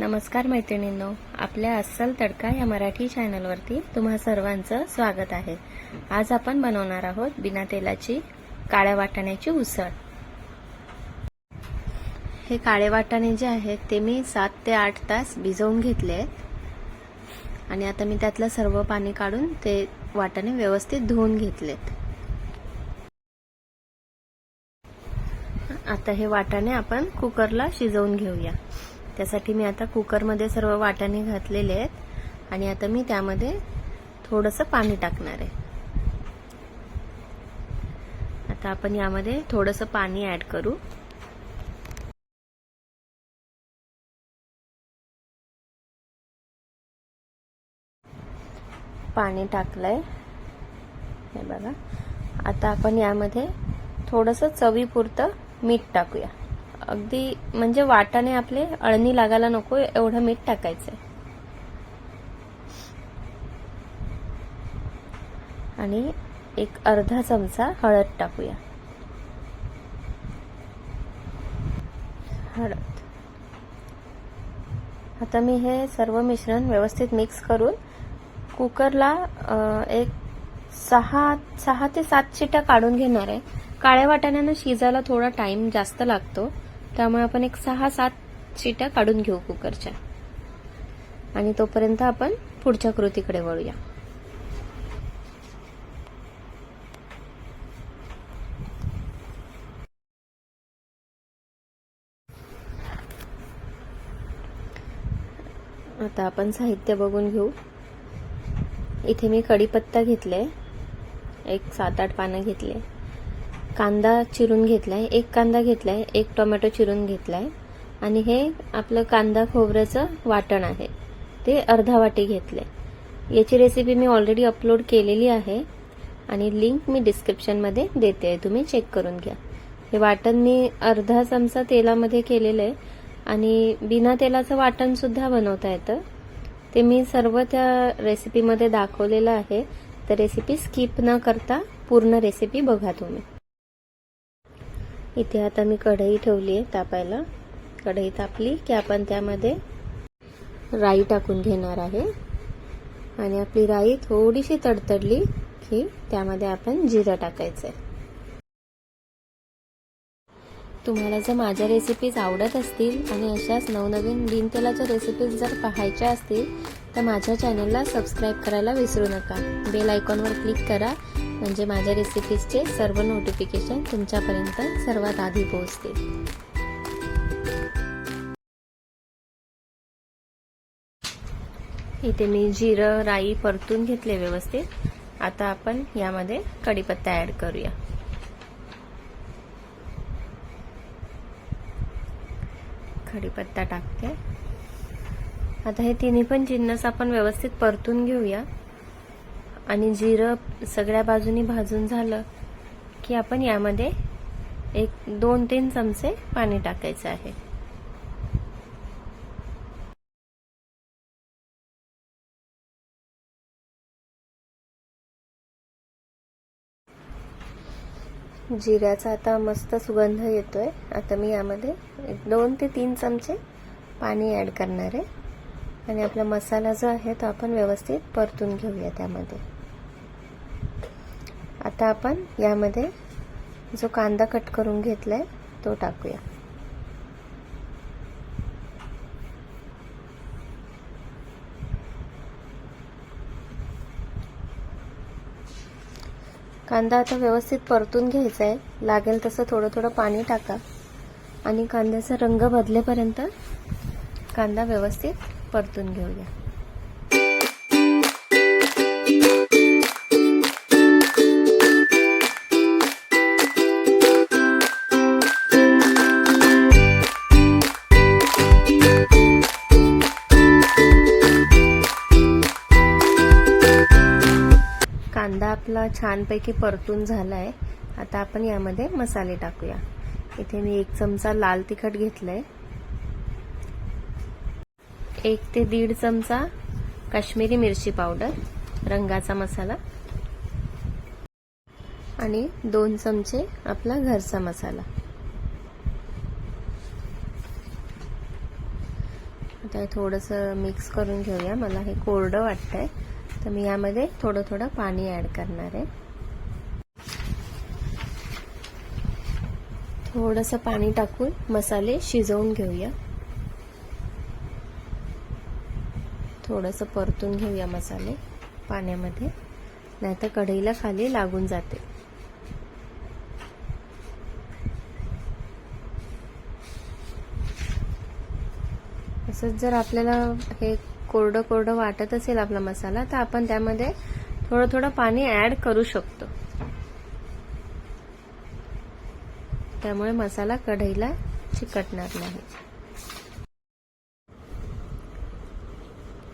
नमस्कार मैत्रिणींनो आपल्या अस्सल तडका या मराठी चॅनलवरती तुम्हा सर्वांचं स्वागत आहे. आज आपण बनवणार आहोत बिना तेलाची काळ्या वाटाण्याची उसळ. हे काळे वाटाणे जे आहेत ते मी सात ते आठ तास भिजवून घेतले आहेत. आणि आता मी त्यातलं सर्व पाणी काढून ते वाटाणे व्यवस्थित धुवून घेतलेत. आता हे वाटाणे आपण कुकरला शिजवून घेऊया. त्यासाठी मी आता कुकरमध्ये सर्व वाटाणे घातलेले आहेत. आणि आता मी त्यामध्ये थोडंसं पाणी टाकणार आहे. आता आपण यामध्ये थोडंसं पाणी ऍड करू. पाणी टाकलंय. हे बघा. आता आपण यामध्ये थोडंसं चवीपुरतं मीठ टाकूया. अगदी म्हणजे वाटाने आपले अळणी लागायला नको एवढं मीठ टाकायचंय. आणि एक अर्धा चमचा हळद टाकूया. हळद. आता मी हे सर्व मिश्रण व्यवस्थित मिक्स करून कुकरला एक सहा सहा ते सात शिट्या काढून घेणार आहे. काळ्या वाटाण्यानं शिजायला थोडा टाइम जास्त लागतो. त्यामुळे आपण एक सहा सात शिट्या काढून घेऊ कुकरच्या. आणि तोपर्यंत आपण पुढच्या कृतीकडे वळूया. आता आपण साहित्य बघून घेऊ. इथे मी कढीपत्ता घेतले. एक सात आठ पानं घेतले. कांदा चिरून घेतलाय एक कांदा घेतलाय एक टोमॅटो चिरून घेतलाय. आणि हे आपलं कांदा खोबऱ्याचं वाटण आहे. ते अर्धा वाटी घेतले याची रेसिपी मी ऑलरेडी अपलोड केलेली आहे आणि लिंक मी डिस्क्रिप्शनमध्ये देते आहे तुम्ही चेक करून घ्या. हे वाटण मी अर्धा चमचा तेलामध्ये केलेलं आहे. आणि बिना तेलाचं वाटणसुद्धा बनवता येतं. ते मी सर्व त्या रेसिपीमध्ये दाखवलेलं आहे. तर रेसिपी स्किप न करता पूर्ण रेसिपी बघा तुम्ही. इथे आता मी कढई ठेवली आहे तापायला. कढई तापली की आपण त्यामध्ये राई टाकून घेणार आहे. आणि आपली राई थोडीशी तडतडली की त्यामध्ये आपण जिरं टाकायचं आहे तुम्हाला जर माझ्या रेसिपीज आवडत असतील आणि अशाच नवनवीन बिनतेलाच्या रेसिपीज जर पाहायच्या असतील तर माझ्या चॅनलला सबस्क्राईब करायला विसरू नका. बेल आयकॉनवर क्लिक करा म्हणजे माझ्या रेसिपीजचे सर्व नोटिफिकेशन तुमच्यापर्यंत सर्वात आधी पोहोचतील. इथे मी जिरं राई परतून घेतले व्यवस्थित. आता आपण यामध्ये कढीपत्ता ऍड करूया. कढीपत्ता टाकते. आता हे तिन्ही पण जिन्नस आपण व्यवस्थित परतून घेऊया. आणि जिरं सगळ्या बाजूनी भाजून झालं की आपण यामध्ये एक दोन तीन चमचे पाणी टाकायचं आहे. जिऱ्याचा आता मस्त सुगंध येतोय. आता मी यामध्ये एक दोन ते तीन चमचे पाणी ॲड करणार आहे. आणि आपला मसाला जो आहे तो आपण व्यवस्थित परतून घेऊया त्यामध्ये. आता आपण यामध्ये जो कांदा कट करून घेतलाय तो टाकूया. कांदा आता व्यवस्थित परतून घ्यायचा आहे लागेल तसं थोडं थोडं पाणी टाका. आणि कांद्याचा रंग बदलेपर्यंत कांदा व्यवस्थित परतून घेऊया. कांदा आपला छानपैकी परतून झालाय. आता आपण यामध्ये मसाले टाकूया. इथे मी एक चमचा लाल तिखट घेतलंय. एक ते दीड चमचा काश्मीरी मिरची पावडर रंगाचा मसाला आणि दोन चमचे आपला घरचा मसाला. आता थोडंसं मिक्स करून घेऊया. मला हे कोरडं वाटतंय. तर मी यामध्ये थोडं थोडं पाणी ॲड करणार आहे. थोडंसं पाणी टाकून मसाले शिजवून घेऊया. थोडंसं परतून घेऊया मसाले पाण्यामध्ये. नाहीतर कढईला खाली लागून जाते. तसंच जर आपल्याला हे कोरडं कोरडं वाटत असेल आपला मसाला तर आपण त्यामध्ये थोडं थोडं पाणी ॲड करू शकतो. त्यामुळे मसाला कढईला चिकटणार नाही.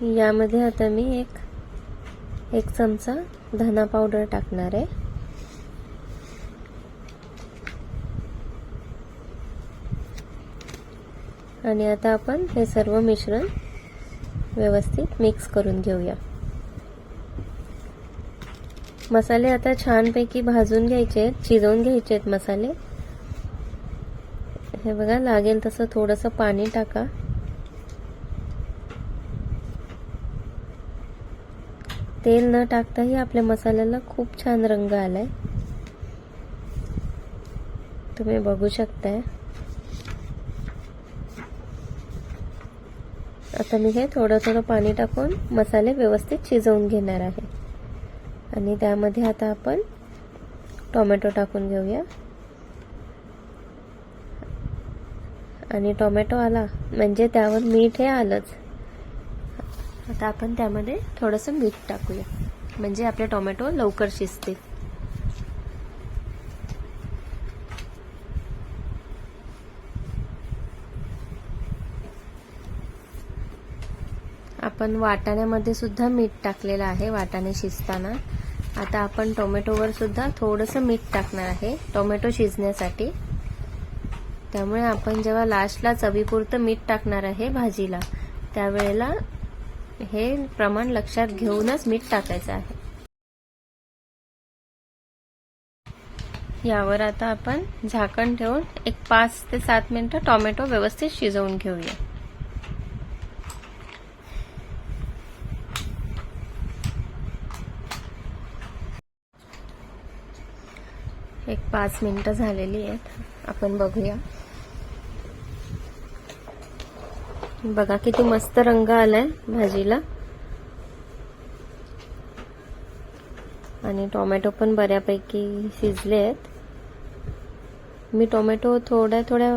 यामध्ये आता मी एक एक चमचा धना पावडर टाकणार आहे. आणि आता आपण हे सर्व मिश्रण व्यवस्थित मिक्स करून घेऊया. मसाले आता छानपैकी भाजून घ्यायचे आहेत शिजवून घ्यायचे आहेत मसाले. हे बघा लागेल तसं थोडंसं पाणी टाका. तेल न टाकताही आपल्या मसाल्याला खूप छान रंग आलाय. तुम्ही बघू शकताय. आता मी हे थोडं थोडं पाणी टाकून मसाले व्यवस्थित शिजवून घेणार आहे. आणि त्यामध्ये आता आपण टोमॅटो टाकून घेऊया. आणि टोमॅटो आला म्हणजे त्यावर मीठ हे आलंच. आता आपण त्यामध्ये थोडंसं मीठ टाकूया. म्हणजे आपले टोमॅटो लवकर शिजतील. आपण वाटाण्यामध्ये सुद्धा मीठ टाकलेलं आहे वाटाणे शिजताना. आता आपण टोमॅटोवर सुद्धा थोडंसं मीठ टाकणार आहे टोमॅटो शिजण्यासाठी. त्यामुळे आपण जेव्हा लास्टला चवीपुरतं मीठ टाकणार आहे भाजीला त्यावेळेला हे प्रमाण लक्षात घेऊनच मीठ टाकायचं आहे. यावर आता आपण झाकण ठेवून एक पाच ते सात मिनिटं टोमॅटो व्यवस्थित शिजवून घेऊया. एक पाच मिनिटं झालेली आहेत. आपण बघूया. बघा किती मस्त रंग आलाय भाजीला. आणि टोमॅटो पण बऱ्यापैकी शिजले आहेत. मी टोमॅटो थोड्या थोड्या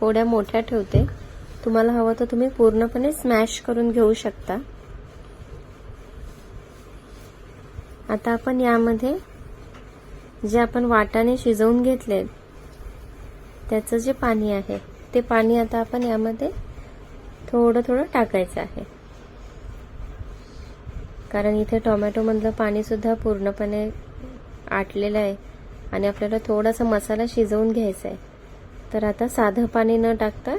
थोड्या मोठ्या ठेवते. तुम्हाला हवं तर तुम्ही पूर्णपणे स्मॅश करून घेऊ शकता. आता आपण यामध्ये जे आपण वाटाणे शिजवून घेतले त्याचं जे पाणी आहे ते पाणी आता आपण यामध्ये थोडं थोडं टाकायचं आहे. कारण इथे टोमॅटोमधलं पाणीसुद्धा पूर्णपणे आटलेलं आहे आणि आपल्याला थोडासा मसाला शिजवून घ्यायचा आहे. तर आता साधं पाणी न टाकता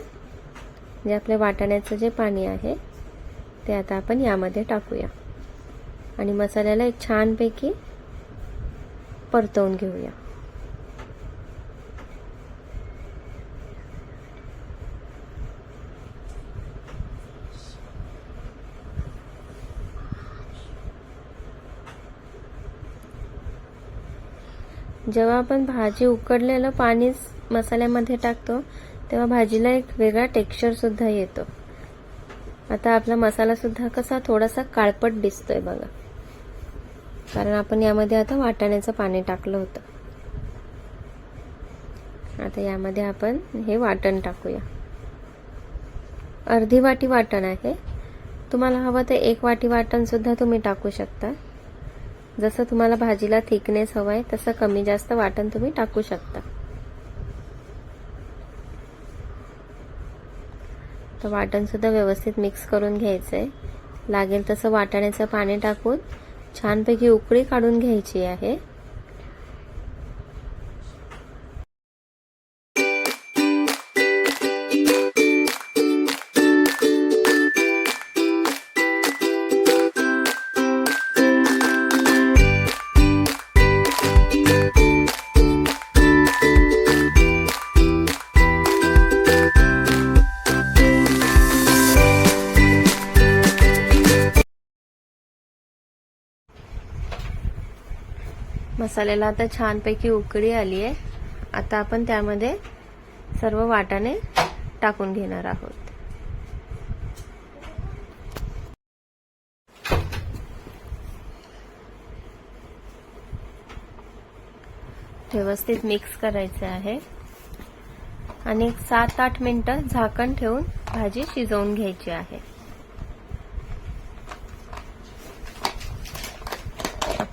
जे आपल्या वाटाण्याचं जे पाणी आहे ते आता आपण यामध्ये टाकूया. आणि मसाल्याला एक छानपैकी परतवून घेऊया. जेव्हा आपण भाजी उकडलेलं पाणीच मसाल्यामध्ये टाकतो तेव्हा भाजीला एक वेगळा टेक्स्चर सुद्धा येतो. आता आपला मसाला सुद्धा कसा थोडासा काळपट दिसतोय बघा. कारण आपण यामध्ये आता वाटाण्याचं पाणी टाकलं होतं. आता यामध्ये आपण हे वाटण टाकूया. अर्धी वाटी वाटण आहे. तुम्हाला हवं तर एक वाटी वाटण सुद्धा तुम्ही टाकू शकता. जसं तुम्हाला भाजीला थिकनेस हवा आहे तसं कमी जास्त वाटण तुम्ही टाकू शकता. तर वाटण सुद्धा व्यवस्थित मिक्स करून घ्यायचं आहे लागेल तसं वाटाण्याचं पाणी टाकून छानपैकी उकळी काढून घ्यायची आहे. मसाल्याला आता छानपैकी उकळी आली आहे. आता आपण त्यामध्ये सर्व वाटाणे टाकून घेणार आहोत. व्यवस्थित मिक्स करायचे आहे. आणि सात आठ मिनिटं झाकण ठेवून भाजी शिजवून घ्यायची आहे.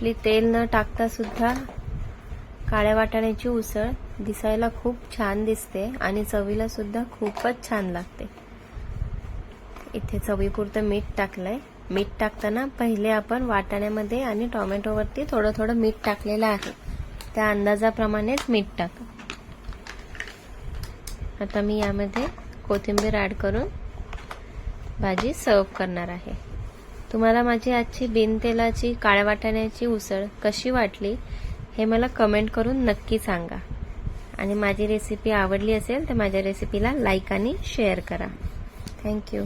आपली तेल न टाकता सुद्धा काळ्या वाटाण्याची उसळ दिसायला खूप छान दिसते आणि चवीला सुद्धा खूपच छान लागते. इथे चवीपुरतं मीठ टाकलंय. मीठ टाकताना पहिले आपण वाटाण्यामध्ये आणि टोमॅटोवरती थोडं थोडं मीठ टाकलेलं आहे. त्या अंदाजाप्रमाणेच मीठ टाका. आता मी यामध्ये कोथिंबीर ॲड करून भाजी सर्व करणार आहे. तुम्हाला माझी आजची बिनतेलाची काळ्या वाटाण्याची उसळ कशी वाटली हे मला कमेंट करून नक्की सांगा. आणि माझी रेसिपी आवडली असेल तर माझ्या रेसिपीला लाईक आणि शेअर करा. थँक्यू